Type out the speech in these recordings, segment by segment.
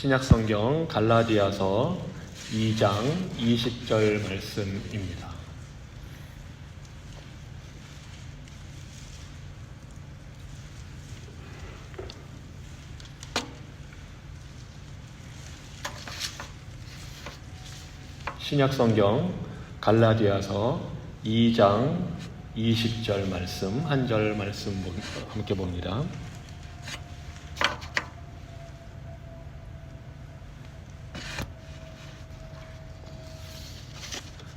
신약 성경 갈라디아서 2장 20절 말씀입니다. 신약 성경 갈라디아서 2장 20절 말씀 한 절 말씀 함께 봅니다.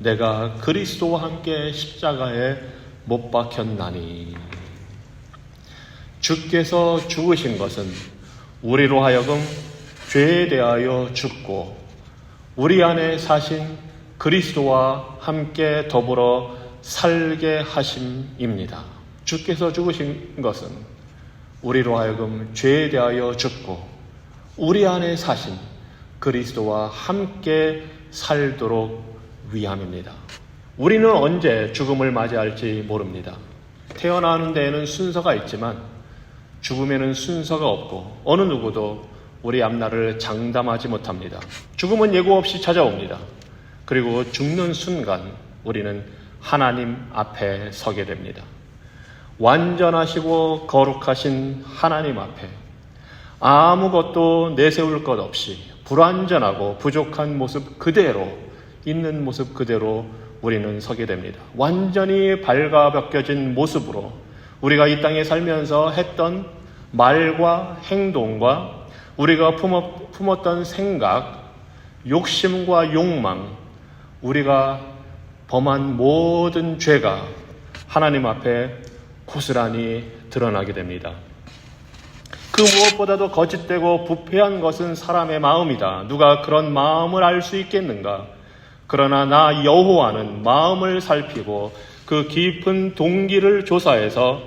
내가 그리스도와 함께 십자가에 못 박혔나니 주께서 죽으신 것은 우리로 하여금 죄에 대하여 죽고 우리 안에 사신 그리스도와 함께 더불어 살게 하심입니다. 주께서 죽으신 것은 우리로 하여금 죄에 대하여 죽고 우리 안에 사신 그리스도와 함께 살도록 위함입니다. 우리는 언제 죽음을 맞이할지 모릅니다. 태어나는 데에는 순서가 있지만 죽음에는 순서가 없고 어느 누구도 우리 앞날을 장담하지 못합니다. 죽음은 예고 없이 찾아옵니다. 그리고 죽는 순간 우리는 하나님 앞에 서게 됩니다. 완전하시고 거룩하신 하나님 앞에 아무것도 내세울 것 없이 불완전하고 부족한 모습 그대로 있는 모습 그대로 우리는 서게 됩니다. 완전히 밝아 벗겨진 모습으로 우리가 이 땅에 살면서 했던 말과 행동과 우리가 품었, 던 생각, 욕심과 욕망, 우리가 범한 모든 죄가 하나님 앞에 고스란히 드러나게 됩니다. 그 무엇보다도 거짓되고 부패한 것은 사람의 마음이다. 누가 그런 마음을 알 수 있겠는가? 그러나 나 여호와는 마음을 살피고 그 깊은 동기를 조사해서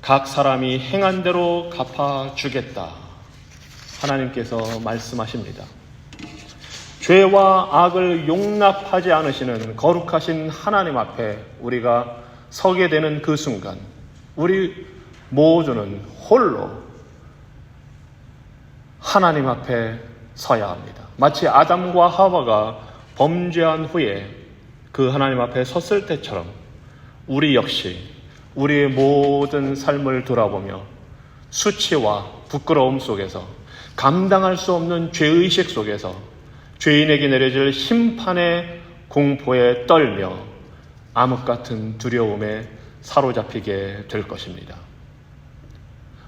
각 사람이 행한 대로 갚아 주겠다. 하나님께서 말씀하십니다. 죄와 악을 용납하지 않으시는 거룩하신 하나님 앞에 우리가 서게 되는 그 순간, 우리 모두는 홀로 하나님 앞에 서야 합니다. 마치 아담과 하와가 범죄한 후에 그 하나님 앞에 섰을 때처럼 우리 역시 우리의 모든 삶을 돌아보며 수치와 부끄러움 속에서 감당할 수 없는 죄의식 속에서 죄인에게 내려질 심판의 공포에 떨며 암흑 같은 두려움에 사로잡히게 될 것입니다.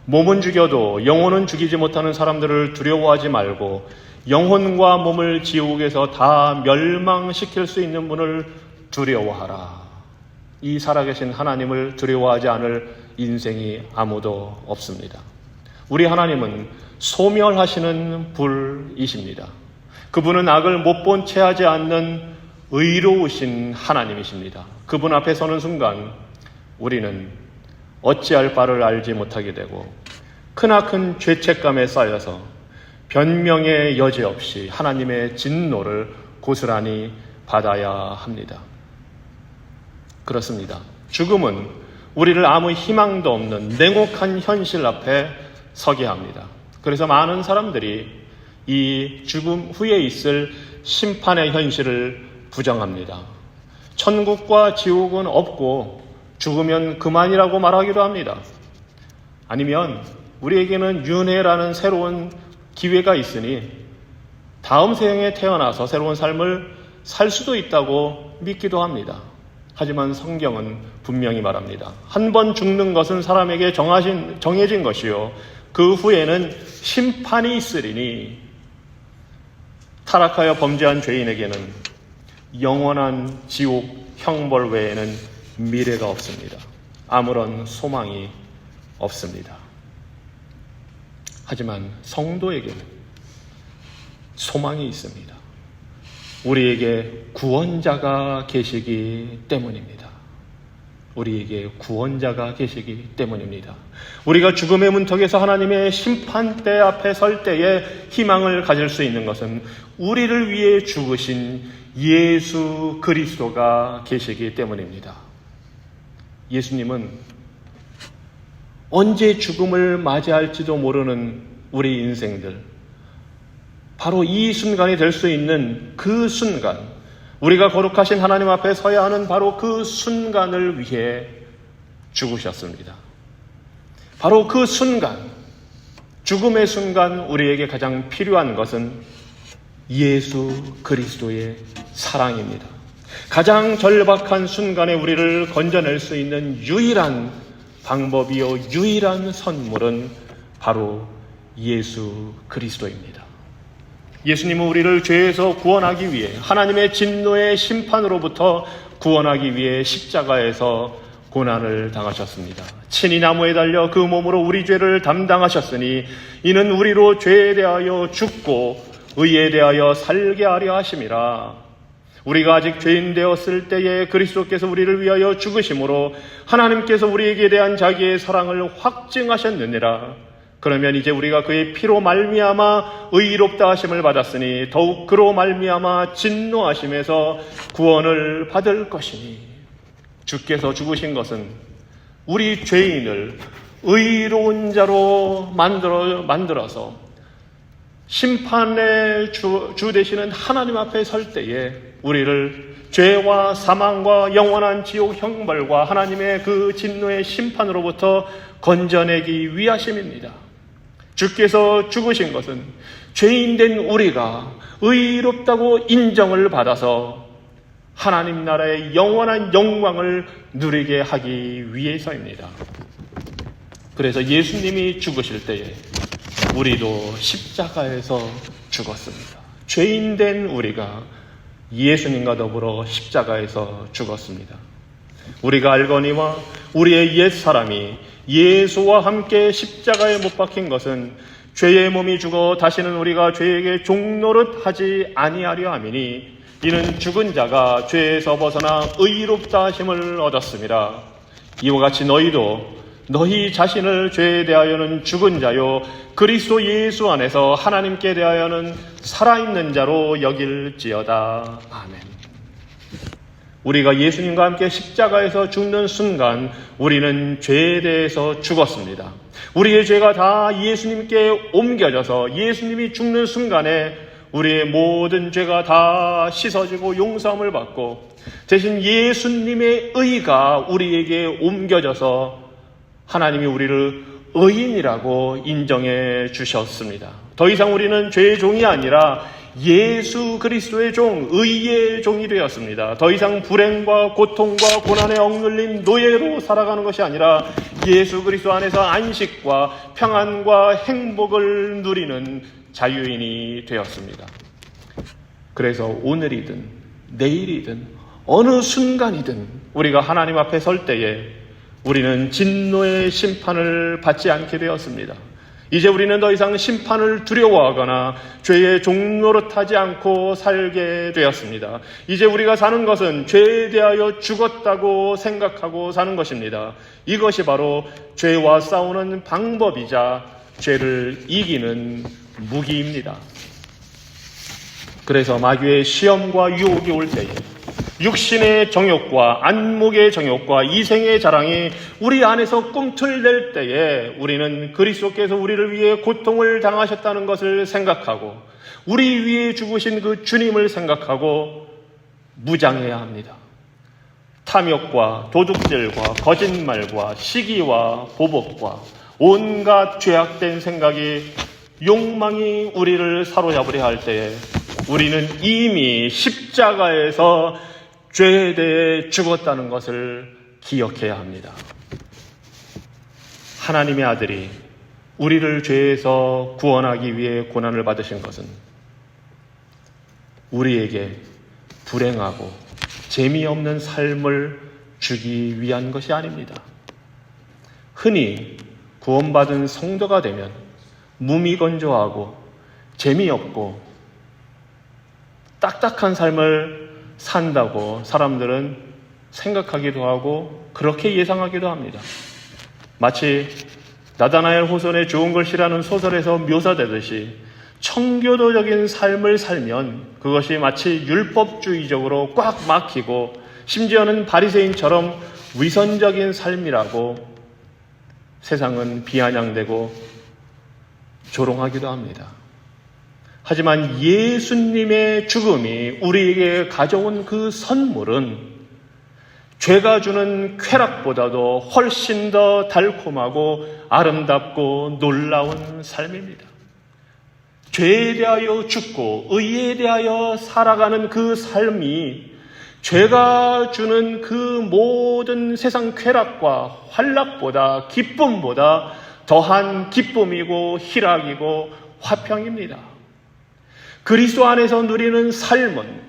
몸은 죽여도 영혼은 죽이지 못하는 사람들을 두려워하지 말고 영혼과 몸을 지옥에서 다 멸망시킬 수 있는 분을 두려워하라. 이 살아계신 하나님을 두려워하지 않을 인생이 아무도 없습니다. 우리 하나님은 소멸하시는 불이십니다. 그분은 악을 못 본 채 하지 않는 의로우신 하나님이십니다. 그분 앞에 서는 순간 우리는 어찌할 바를 알지 못하게 되고 크나큰 죄책감에 쌓여서 변명의 여지 없이 하나님의 진노를 고스란히 받아야 합니다. 그렇습니다. 죽음은 우리를 아무 희망도 없는 냉혹한 현실 앞에 서게 합니다. 그래서 많은 사람들이 이 죽음 후에 있을 심판의 현실을 부정합니다. 천국과 지옥은 없고 죽으면 그만이라고 말하기도 합니다. 아니면 우리에게는 윤회라는 새로운 기회가 있으니 다음 생에 태어나서 새로운 삶을 살 수도 있다고 믿기도 합니다. 하지만 성경은 분명히 말합니다. 한 번 죽는 것은 사람에게 정하신, 정해진 것이요. 그 후에는 심판이 있으리니 타락하여 범죄한 죄인에게는 영원한 지옥 형벌 외에는 미래가 없습니다. 아무런 소망이 없습니다. 하지만 성도에게는 소망이 있습니다. 우리에게 구원자가 계시기 때문입니다. 우리에게 구원자가 계시기 때문입니다. 우리가 죽음의 문턱에서 하나님의 심판대 앞에 설 때에 희망을 가질 수 있는 것은 우리를 위해 죽으신 예수 그리스도가 계시기 때문입니다. 예수님은 언제 죽음을 맞이할지도 모르는 우리 인생들, 바로 이 순간이 될 수 있는 그 순간, 우리가 거룩하신 하나님 앞에 서야 하는 바로 그 순간을 위해 죽으셨습니다. 바로 그 순간, 죽음의 순간 우리에게 가장 필요한 것은 예수 그리스도의 사랑입니다. 가장 절박한 순간에 우리를 건져낼 수 있는 유일한 방법이요, 유일한 선물은 바로 예수 그리스도입니다. 예수님은 우리를 죄에서 구원하기 위해 하나님의 진노의 심판으로부터 구원하기 위해 십자가에서 고난을 당하셨습니다. 친히 나무에 달려 그 몸으로 우리 죄를 담당하셨으니 이는 우리로 죄에 대하여 죽고 의에 대하여 살게 하려 하심이라. 우리가 아직 죄인 되었을 때에 그리스도께서 우리를 위하여 죽으심으로 하나님께서 우리에게 대한 자기의 사랑을 확증하셨느니라. 그러면 이제 우리가 그의 피로 말미암아 의롭다 하심을 받았으니 더욱 그로 말미암아 진노하심에서 구원을 받을 것이니 주께서 죽으신 것은 우리 죄인을 의로운 자로 만들어 만들어서 심판의 주, 주 되시는 하나님 앞에 설 때에 우리를 죄와 사망과 영원한 지옥 형벌과 하나님의 그 진노의 심판으로부터 건져내기 위하심입니다. 주께서 죽으신 것은 죄인된 우리가 의롭다고 인정을 받아서 하나님 나라의 영원한 영광을 누리게 하기 위해서입니다. 그래서 예수님이 죽으실 때에 우리도 십자가에서 죽었습니다. 죄인된 우리가 예수님과 더불어 십자가에서 죽었습니다. 우리가 알거니와 우리의 옛 사람이 예수와 함께 십자가에 못 박힌 것은 죄의 몸이 죽어 다시는 우리가 죄에게 종노릇 하지 아니하려 함이니 이는 죽은 자가 죄에서 벗어나 의롭다 하심을 얻었습니다. 이와 같이 너희도 너희 자신을 죄에 대하여는 죽은 자요 그리스도 예수 안에서 하나님께 대하여는 살아있는 자로 여길지어다. 아멘. 우리가 예수님과 함께 십자가에서 죽는 순간 우리는 죄에 대해서 죽었습니다. 우리의 죄가 다 예수님께 옮겨져서 예수님이 죽는 순간에 우리의 모든 죄가 다 씻어지고 용서함을 받고 대신 예수님의 의가 우리에게 옮겨져서 하나님이 우리를 의인이라고 인정해 주셨습니다. 더 이상 우리는 죄의 종이 아니라 예수 그리스도의 종, 의의 종이 되었습니다. 더 이상 불행과 고통과 고난에 억눌린 노예로 살아가는 것이 아니라 예수 그리스도 안에서 안식과 평안과 행복을 누리는 자유인이 되었습니다. 그래서 오늘이든 내일이든 어느 순간이든 우리가 하나님 앞에 설 때에 우리는 진노의 심판을 받지 않게 되었습니다. 이제 우리는 더 이상 심판을 두려워하거나 죄의 종노릇하지 않고 살게 되었습니다. 이제 우리가 사는 것은 죄에 대하여 죽었다고 생각하고 사는 것입니다. 이것이 바로 죄와 싸우는 방법이자 죄를 이기는 무기입니다. 그래서 마귀의 시험과 유혹이 올 때에 육신의 정욕과 안목의 정욕과 이생의 자랑이 우리 안에서 꿈틀댈 때에 우리는 그리스도께서 우리를 위해 고통을 당하셨다는 것을 생각하고 우리 위에 죽으신 그 주님을 생각하고 무장해야 합니다. 탐욕과 도둑질과 거짓말과 시기와 보복과 온갖 죄악된 생각이 욕망이 우리를 사로잡으려 할 때에 우리는 이미 십자가에서 죄에 대해 죽었다는 것을 기억해야 합니다. 하나님의 아들이 우리를 죄에서 구원하기 위해 고난을 받으신 것은 우리에게 불행하고 재미없는 삶을 주기 위한 것이 아닙니다. 흔히 구원받은 성도가 되면 무미건조하고 재미없고 딱딱한 삶을 산다고 사람들은 생각하기도 하고 그렇게 예상하기도 합니다. 마치 나다나엘 호선의 좋은 글씨라는 소설에서 묘사되듯이 청교도적인 삶을 살면 그것이 마치 율법주의적으로 꽉 막히고 심지어는 바리새인처럼 위선적인 삶이라고 세상은 비아냥대고 조롱하기도 합니다. 하지만 예수님의 죽음이 우리에게 가져온 그 선물은 죄가 주는 쾌락보다도 훨씬 더 달콤하고 아름답고 놀라운 삶입니다. 죄에 대하여 죽고 의에 대하여 살아가는 그 삶이 죄가 주는 그 모든 세상 쾌락과 환락보다 기쁨보다 더한 기쁨이고 희락이고 화평입니다. 그리스도 안에서 누리는 삶은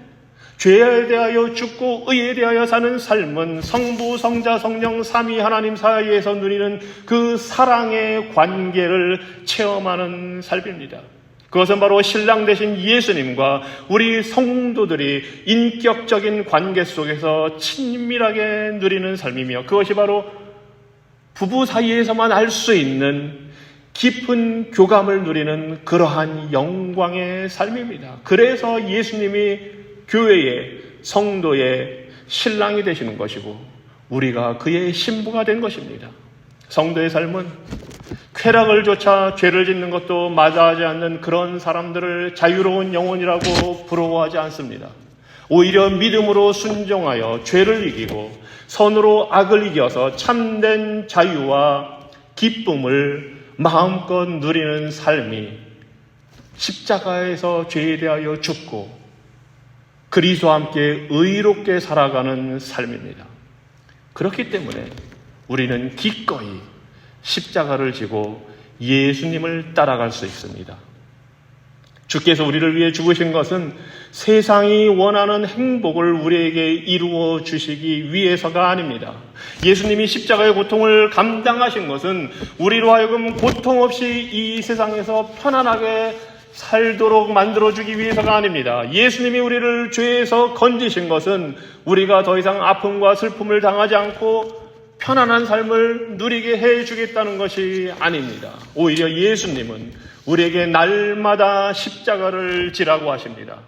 죄에 대하여 죽고 의에 대하여 사는 삶은 성부, 성자, 성령, 삼위 하나님 사이에서 누리는 그 사랑의 관계를 체험하는 삶입니다. 그것은 바로 신랑 되신 예수님과 우리 성도들이 인격적인 관계 속에서 친밀하게 누리는 삶이며 그것이 바로 부부 사이에서만 알 수 있는 깊은 교감을 누리는 그러한 영광의 삶입니다. 그래서 예수님이 교회의 성도의 신랑이 되시는 것이고 우리가 그의 신부가 된 것입니다. 성도의 삶은 쾌락을 조차 죄를 짓는 것도 마다하지 않는 그런 사람들을 자유로운 영혼이라고 부러워하지 않습니다. 오히려 믿음으로 순종하여 죄를 이기고 선으로 악을 이겨서 참된 자유와 기쁨을 마음껏 누리는 삶이 십자가에서 죄에 대하여 죽고 그리스도와 함께 의롭게 살아가는 삶입니다. 그렇기 때문에 우리는 기꺼이 십자가를 지고 예수님을 따라갈 수 있습니다. 주께서 우리를 위해 죽으신 것은 세상이 원하는 행복을 우리에게 이루어 주시기 위해서가 아닙니다. 예수님이 십자가의 고통을 감당하신 것은 우리로 하여금 고통 없이 이 세상에서 편안하게 살도록 만들어주기 위해서가 아닙니다. 예수님이 우리를 죄에서 건지신 것은 우리가 더 이상 아픔과 슬픔을 당하지 않고 편안한 삶을 누리게 해주겠다는 것이 아닙니다. 오히려 예수님은 우리에게 날마다 십자가를 지라고 하십니다.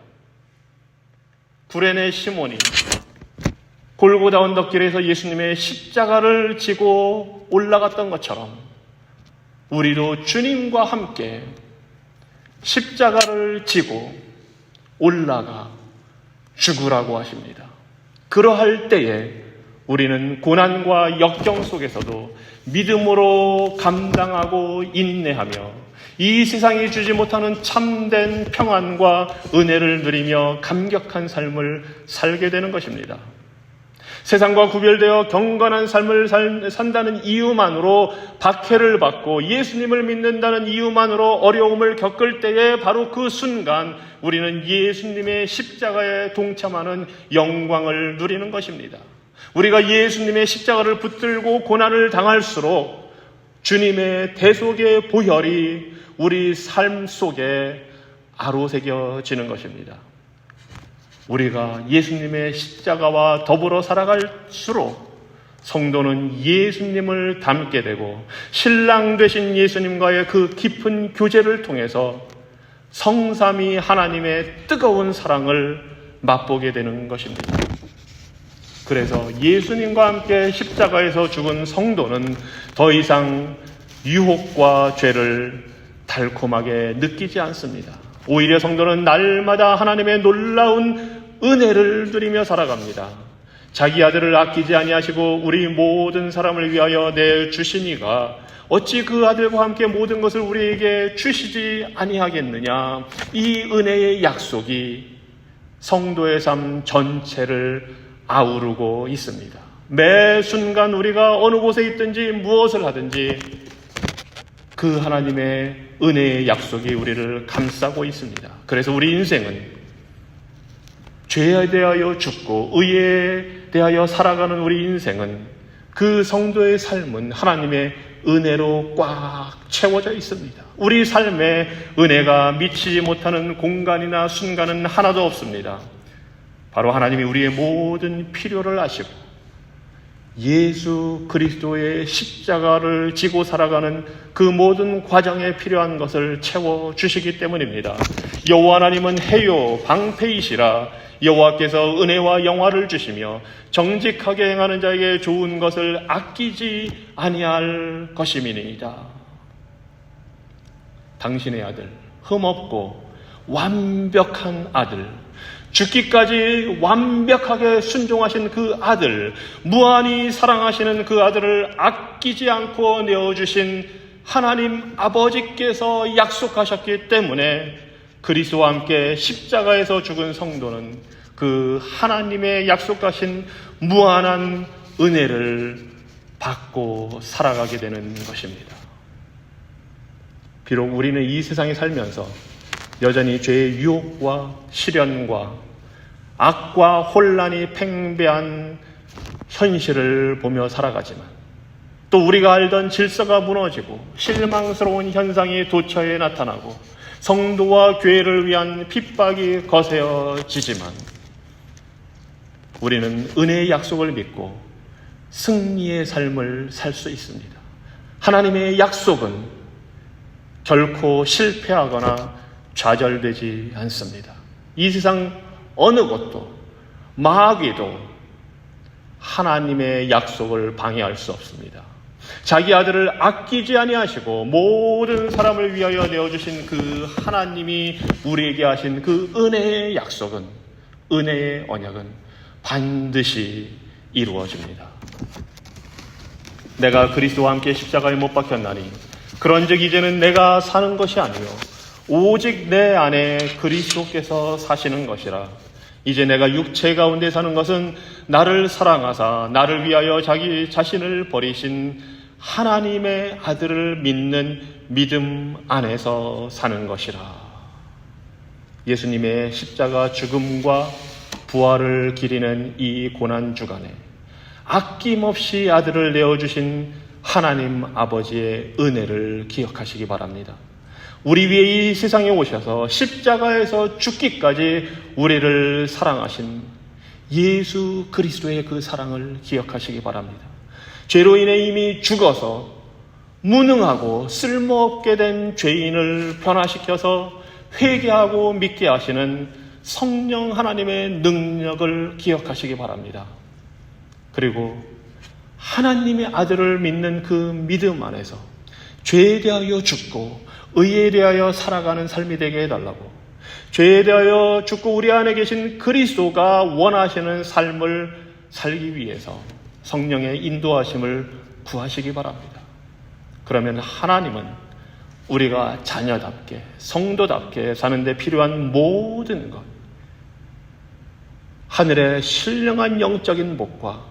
구레네 시몬이 골고다 언덕길에서 예수님의 십자가를 지고 올라갔던 것처럼 우리도 주님과 함께 십자가를 지고 올라가 죽으라고 하십니다. 그러할 때에 우리는 고난과 역경 속에서도 믿음으로 감당하고 인내하며 이 세상이 주지 못하는 참된 평안과 은혜를 누리며 감격한 삶을 살게 되는 것입니다. 세상과 구별되어 경건한 삶을 살, 산다는 이유만으로 박해를 받고 예수님을 믿는다는 이유만으로 어려움을 겪을 때에 바로 그 순간 우리는 예수님의 십자가에 동참하는 영광을 누리는 것입니다. 우리가 예수님의 십자가를 붙들고 고난을 당할수록 주님의 대속의 보혈이 우리 삶 속에 아로새겨지는 것입니다. 우리가 예수님의 십자가와 더불어 살아갈수록 성도는 예수님을 닮게 되고 신랑 되신 예수님과의 그 깊은 교제를 통해서 성삼이 하나님의 뜨거운 사랑을 맛보게 되는 것입니다. 그래서 예수님과 함께 십자가에서 죽은 성도는 더 이상 유혹과 죄를 달콤하게 느끼지 않습니다. 오히려 성도는 날마다 하나님의 놀라운 은혜를 누리며 살아갑니다. 자기 아들을 아끼지 아니하시고 우리 모든 사람을 위하여 내 주시니가 어찌 그 아들과 함께 모든 것을 우리에게 주시지 아니하겠느냐? 이 은혜의 약속이 성도의 삶 전체를 아우르고 있습니다. 매 순간 우리가 어느 곳에 있든지 무엇을 하든지 그 하나님의 은혜의 약속이 우리를 감싸고 있습니다. 그래서 우리 인생은 죄에 대하여 죽고 의에 대하여 살아가는 우리 인생은 그 성도의 삶은 하나님의 은혜로 꽉 채워져 있습니다. 우리 삶에 은혜가 미치지 못하는 공간이나 순간은 하나도 없습니다. 바로 하나님이 우리의 모든 필요를 아시고 예수 그리스도의 십자가를 지고 살아가는 그 모든 과정에 필요한 것을 채워 주시기 때문입니다. 여호와 하나님은 해요 방패이시라 여호와께서 은혜와 영화를 주시며 정직하게 행하는 자에게 좋은 것을 아끼지 아니할 것임이니이다. 당신의 아들 흠없고 완벽한 아들 죽기까지 완벽하게 순종하신 그 아들, 무한히 사랑하시는 그 아들을 아끼지 않고 내어주신 하나님 아버지께서 약속하셨기 때문에 그리스도와 함께 십자가에서 죽은 성도는 그 하나님의 약속하신 무한한 은혜를 받고 살아가게 되는 것입니다. 비록 우리는 이 세상에 살면서 여전히 죄의 유혹과 시련과 악과 혼란이 팽배한 현실을 보며 살아가지만 또 우리가 알던 질서가 무너지고 실망스러운 현상이 도처에 나타나고 성도와 교회를 위한 핍박이 거세어지지만 우리는 은혜의 약속을 믿고 승리의 삶을 살 수 있습니다. 하나님의 약속은 결코 실패하거나 좌절되지 않습니다. 이 세상 어느 것도 마귀도 하나님의 약속을 방해할 수 없습니다. 자기 아들을 아끼지 아니하시고 모든 사람을 위하여 내어 주신 그 하나님이 우리에게 하신 그 은혜의 약속은 은혜의 언약은 반드시 이루어집니다. 내가 그리스도와 함께 십자가에 못 박혔나니 그런즉 이제는 내가 사는 것이 아니요 오직 내 안에 그리스도께서 사시는 것이라. 이제 내가 육체 가운데 사는 것은 나를 사랑하사 나를 위하여 자기 자신을 버리신 하나님의 아들을 믿는 믿음 안에서 사는 것이라. 예수님의 십자가 죽음과 부활을 기리는 이 고난 주간에 아낌없이 아들을 내어주신 하나님 아버지의 은혜를 기억하시기 바랍니다. 우리 위에 이 세상에 오셔서 십자가에서 죽기까지 우리를 사랑하신 예수 그리스도의 그 사랑을 기억하시기 바랍니다. 죄로 인해 이미 죽어서 무능하고 쓸모없게 된 죄인을 변화시켜서 회개하고 믿게 하시는 성령 하나님의 능력을 기억하시기 바랍니다. 그리고 하나님의 아들을 믿는 그 믿음 안에서 죄에 대하여 죽고 의에 대하여 살아가는 삶이 되게 해달라고 죄에 대하여 죽고 우리 안에 계신 그리스도가 원하시는 삶을 살기 위해서 성령의 인도하심을 구하시기 바랍니다. 그러면 하나님은 우리가 자녀답게 성도답게 사는데 필요한 모든 것 하늘의 신령한 영적인 복과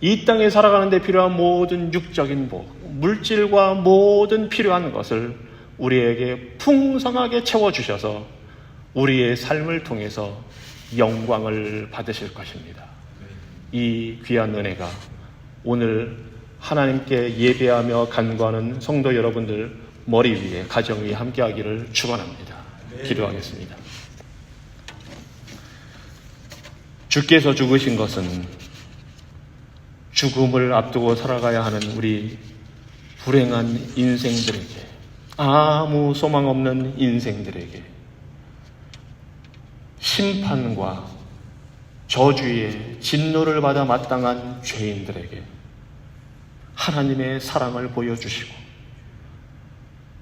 이 땅에 살아가는데 필요한 모든 육적인 복, 물질과 모든 필요한 것을 우리에게 풍성하게 채워주셔서 우리의 삶을 통해서 영광을 받으실 것입니다. 이 귀한 은혜가 오늘 하나님께 예배하며 간구하는 성도 여러분들 머리 위에 가정 위에 함께하기를 축원합니다. 기도하겠습니다. 주께서 죽으신 것은 죽음을 앞두고 살아가야 하는 우리 불행한 인생들에게 아무 소망 없는 인생들에게 심판과 저주의 진노를 받아 마땅한 죄인들에게 하나님의 사랑을 보여주시고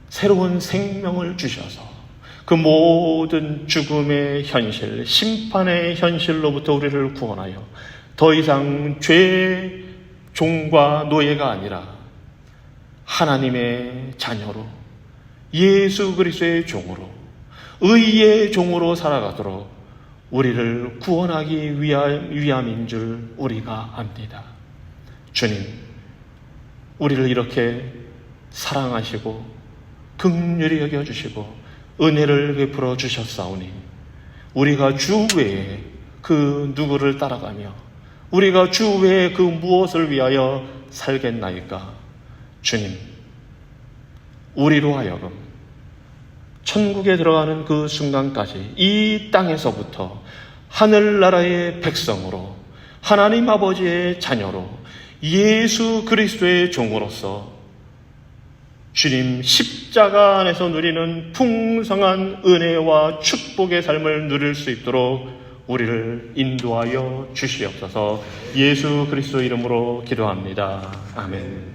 새로운 생명을 주셔서 그 모든 죽음의 현실, 심판의 현실로부터 우리를 구원하여 더 이상 죄의 종과 노예가 아니라 하나님의 자녀로 예수 그리스도의 종으로 의의 종으로 살아가도록 우리를 구원하기 위함인 줄 우리가 압니다. 주님, 우리를 이렇게 사랑하시고 극률히 여겨 주시고 은혜를 베풀어 주셨사오니 우리가 주 외에 그 누구를 따라가며 우리가 주 외에 그 무엇을 위하여 살겠나이까? 주님, 우리로 하여금 천국에 들어가는 그 순간까지 이 땅에서부터 하늘나라의 백성으로 하나님 아버지의 자녀로 예수 그리스도의 종으로서 주님 십자가 안에서 누리는 풍성한 은혜와 축복의 삶을 누릴 수 있도록 우리를 인도하여 주시옵소서 예수 그리스도 이름으로 기도합니다. 아멘.